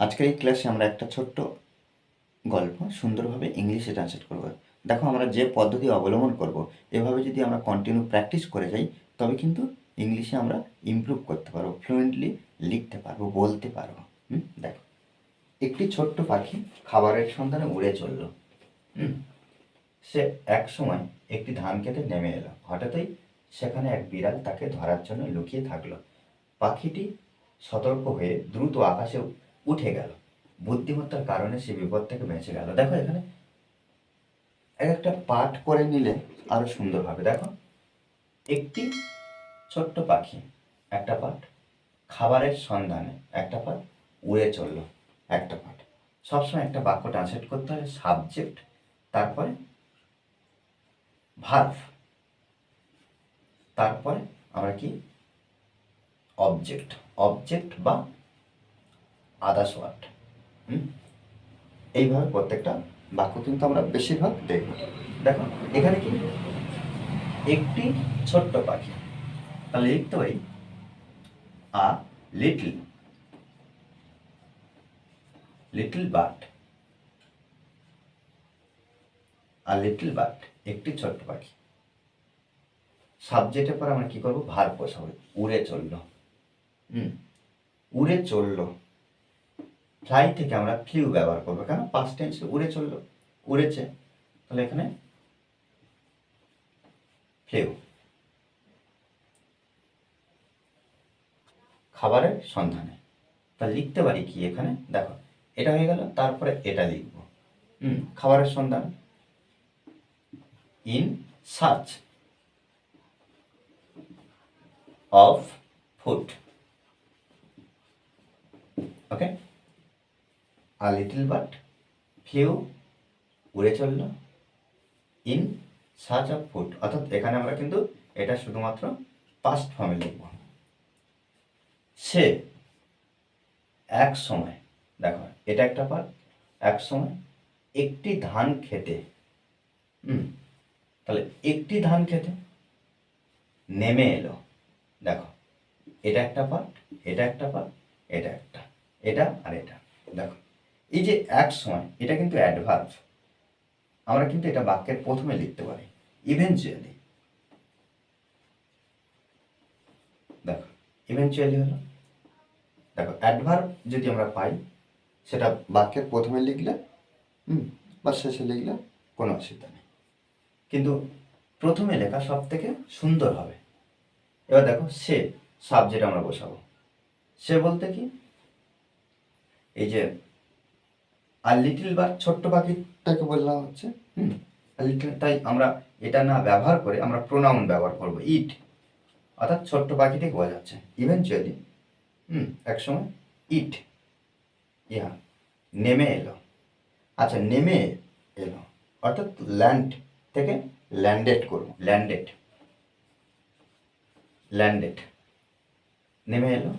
আজকের এই ক্লাসে আমরা একটা ছোট্ট গল্প সুন্দরভাবে ইংলিশে ট্রান্সলেট করব। দেখো, আমরা যে পদ্ধতি অবলম্বন করব, এভাবে যদি আমরা কন্টিনিউ প্র্যাকটিস করে যাই, তবে কিন্তু ইংলিশে আমরা ইমপ্রুভ করতে পারব ফ্লুয়েন্টলি লিখতে পারব, বলতে পারব। দেখো। একটি ছোট্ট পাখি খাবারের সন্ধানে উড়ে চলল। সে এক সময় একটি ধান খেতে নেমে এলো। হঠাৎই সেখানে এক বিড়াল তাকে ধরার জন্য লুকিয়ে থাকল। পাখিটি সতর্ক হয়ে দ্রুত আকাশে উঠে গেল। বুদ্ধিমত্তার কারণে সে বিপদ থেকে বেঁচে গেল। দেখো এখানে এক একটা পাঠ করে নিলে আরও সুন্দর হবে। দেখো, একটি ছোট্ট পাখি, একটা পাঠ। খাবারের সন্ধানে একটা পাঠ, উড়ে চলল একটা পাঠ। সবসময় একটা বাক্য ট্রান্সলেট করতে হয় সাবজেক্ট তারপরে ভার্ভ তারপরে আমরা কি? অবজেক্ট অবজেক্ট বা আদার্স ওয়ার্ড হুম? এইভাবে প্রত্যেকটা বাক্য কিন্তু আমরা বেশিরভাগ দেখব। দেখো, এখানে কি? একটি ছোট্ট পাখি। তাহলে লিখতে পারি, আ লিটল লিটল বার্ড। আর লিটল বার্ড, একটি ছোট্ট পাখি। সাবজেক্টের পর আমরা কি করব? ভার বসাবো উড়ে চলল। হুম, উড়ে চলল। ফ্লাই থেকে আমরা ফ্লিউ ব্যবহার করব। কেন? পাস্ট টেন্সে উড়ে চলল। উড়েছে। তাহলে এখানে ফ্লিউ খাবারের সন্ধানে। তা লিখতে পারি কি এখানে? দেখো, এটা হয়ে গেল, তারপরে এটা লিখব। হুম, খাবারের সন্ধান। In search of food okay a little bird flew উড়ে চলল ইন সার্চ অফ ফুড অর্থাৎ এখানে আমরা কিন্তু এটা শুধুমাত্র পাস্ট ফর্মে লিখব। সে এক সময়, দেখো, এটা একটা পার্ট এক সময় একটি ধান খেতে, হুম, তাহলে একটি ধান খেতে নেমে এলো। দেখো, এটা একটা পার্ট এটা একটা পার্ট এটা একটা, এটা আর এটা। দেখো এই যে এক সময়, এটা কিন্তু অ্যাডভার্ভ আমরা কিন্তু এটা বাক্যের প্রথমে লিখতে পারি। ইভেনচুয়ালি দেখো ইভেনচুয়ালি হলো। দেখো অ্যাডভার্ব যদি আমরা পাই, সেটা বাক্যের প্রথমে লিখলে, হুম, বা শেষে লিখলে কোনো অসুবিধা নেই। কিন্তু প্রথমে লেখা সব থেকে সুন্দর হবে। এবার দেখো, সে সাবজেক্ট আমরা বসাবো। সে বলতে কি? এই যে আর লিটিল বা ছোট্ট পাখিটাকে বলা হচ্ছে, হুম? লিটিল তাই আমরা এটা না ব্যবহার করে আমরা প্রোনাউন ব্যবহার করব ইট অর্থাৎ ছোট্ট পাখিটাকে বোঝাচ্ছে ইভেনচুয়ালি হুম, একসময় ইট ইয়া নেমে এলো। আচ্ছা নেমে এলো। অর্থাৎ ল্যান্ড থেকে ল্যান্ডেড করব ল্যান্ডেড ল্যান্ডেড নেমে এলো।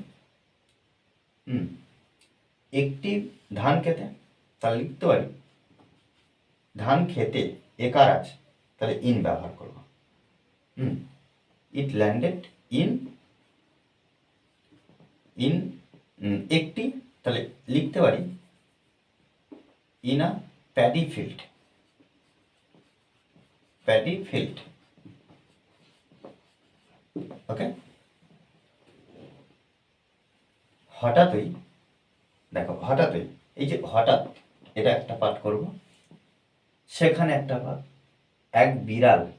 হুম, একটি ধান খেতে তাহলে লিখতে পারি, ধান খেতে একার আছে, তাহলে ইন ব্যবহার করব। Hmm it landed in in একটি, তাহলে লিখতে পারি in a paddy field paddy field okay হঠাৎই, দেখো, হঠাৎই, এই যে হঠাৎ এটা একটা পাঠ করব। সেখানে একটা পাঠ, এক বিড়াল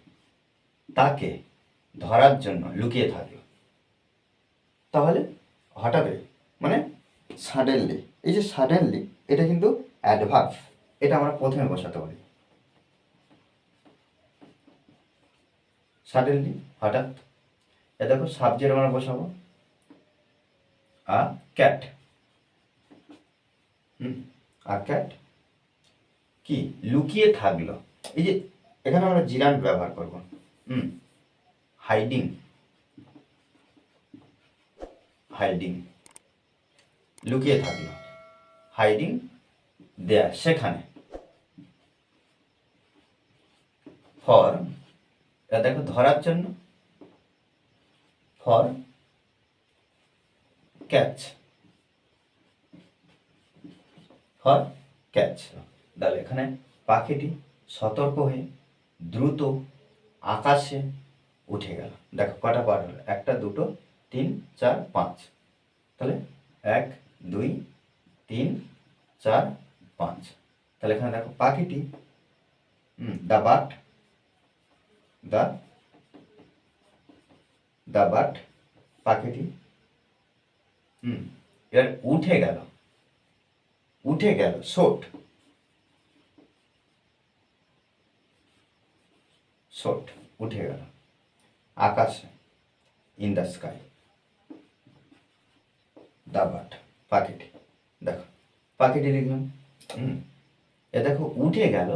তাকে ধরার জন্য লুকিয়ে থাকল। তাহলে হঠাৎ মানে সাডেনলি এই যে সাডেনলি এটা কিন্তু অ্যাডভার্ভ এটা আমরা প্রথমে বসাতে পারি। সাডেনলি হঠাৎ, এ দেখো, সাবজেক্ট আমরা বসাবো। আ ক্যাট হুম, আর ক্যাট কি? লুকিয়ে থাকল। এই যে, এখানে আমরা জিরান ব্যবহার করব। হুম হাইডিং হাইডিং লুকিয়ে থাকল। হাইডিং দেয়ার সেখানে। ফর এটা দেখো ধরার জন্য। ফর ক্যাচ ফর ক্যাচ তাহলে এখানে পাখিটি সতর্ক হয়ে দ্রুত আকাশে উঠে গেল। দেখো, কটা পার্ট হলো? একটা, দুটো, তিন, চার, পাঁচ। তাহলে এক, দুই, তিন, চার, পাঁচ। তাহলে এখানে দেখো, পাখিটি the bird the the bird, পাখিটি, হুম, এবার উঠে গেল। উঠে গেল শোট শোট উঠে গেল। আকাশে in the sky the bird পাখিটি। দেখো, পাখিটি লিখলাম। এ দেখো, উঠে গেল।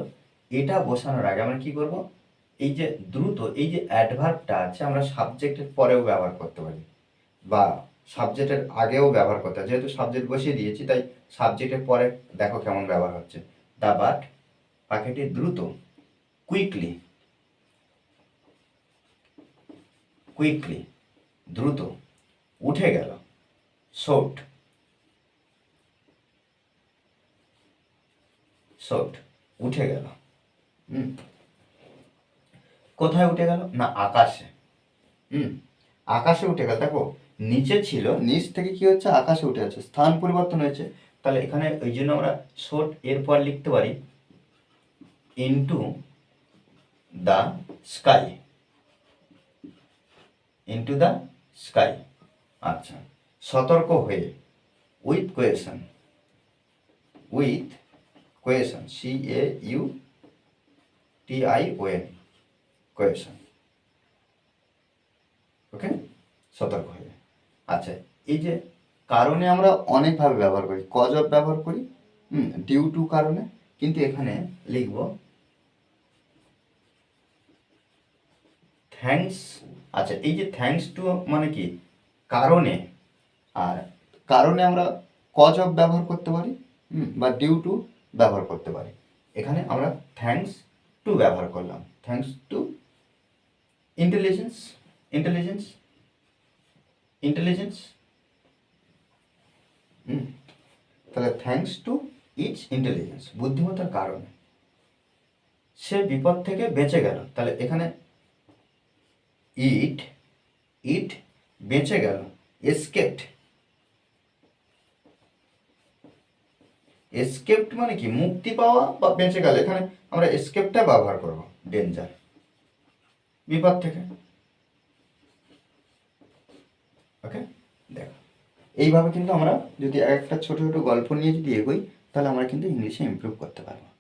এটা বসানোর আগে আমরা কি করব? এই যে দ্রুত, এই যে অ্যাডভার্বটা আছে, আমরা সাবজেক্টের পরেও ব্যবহার করতে পারি। বা সাবজেক্টের আগেও ব্যবহার করতে হয় যেহেতু সাবজেক্ট বসিয়ে দিয়েছি, তাই সাবজেক্টের পরে দেখো কেমন ব্যবহার হচ্ছে। দ্য বাট পাখিটি দ্রুত কুইকলি কুইকলি দ্রুত, উঠে গেল শোট শোট উঠে গেল, হুম, কোথায় উঠে গেল? না, আকাশে, হুম, আকাশে উঠে গেল। দেখো, নিচে ছিল, নিচ থেকে কি হচ্ছে? আকাশে উঠে যাচ্ছে, স্থান পরিবর্তন হয়েছে। তাহলে এখানে ওই জন্য আমরা শোট এরপর লিখতে পারি into the sky into the sky আচ্ছা সতর্ক হয়ে with caution with caution C A U T I O N caution okay সতর্ক হয়ে। আচ্ছা এই যে কারণে আমরা অনেকভাবে ব্যবহার করি কজ অফ ব্যবহার করি, হুম ডিউ টু কারণে, কিন্তু এখানে লিখব থ্যাঙ্কস আচ্ছা এই যে থ্যাঙ্কস টু মানে কি? কারণে। আর কারণে আমরা কজ অফ ব্যবহার করতে পারি বা ডিউ টু ব্যবহার করতে পারি। এখানে আমরা থ্যাঙ্কস টু ব্যবহার করলাম। Thanks to intelligence intelligence intelligence তাহলে থ্যাঙ্কস টু ইটস ইন্টেলিজেন্স বুদ্ধিমত্তার কারণে। সে বিপদ থেকে বেঁচে গেল। তাহলে এখানে ইট ইট বেঁচে গেল এসকেপ্ট এসকেপ্ট মানে কি? মুক্তি পাওয়া বা বেঁচে গেল? এখানে আমরা এসকেপটা ব্যবহার করব ডেঞ্জার বিপদ থেকে। ওকে দেখো, এইভাবে কিন্তু আমরা যদি একটা ছোট ছোট গল্প নিয়ে যদি এগোই, তাহলে আমরা কিন্তু ইংলিশে ইমপ্রুভ করতে পারব।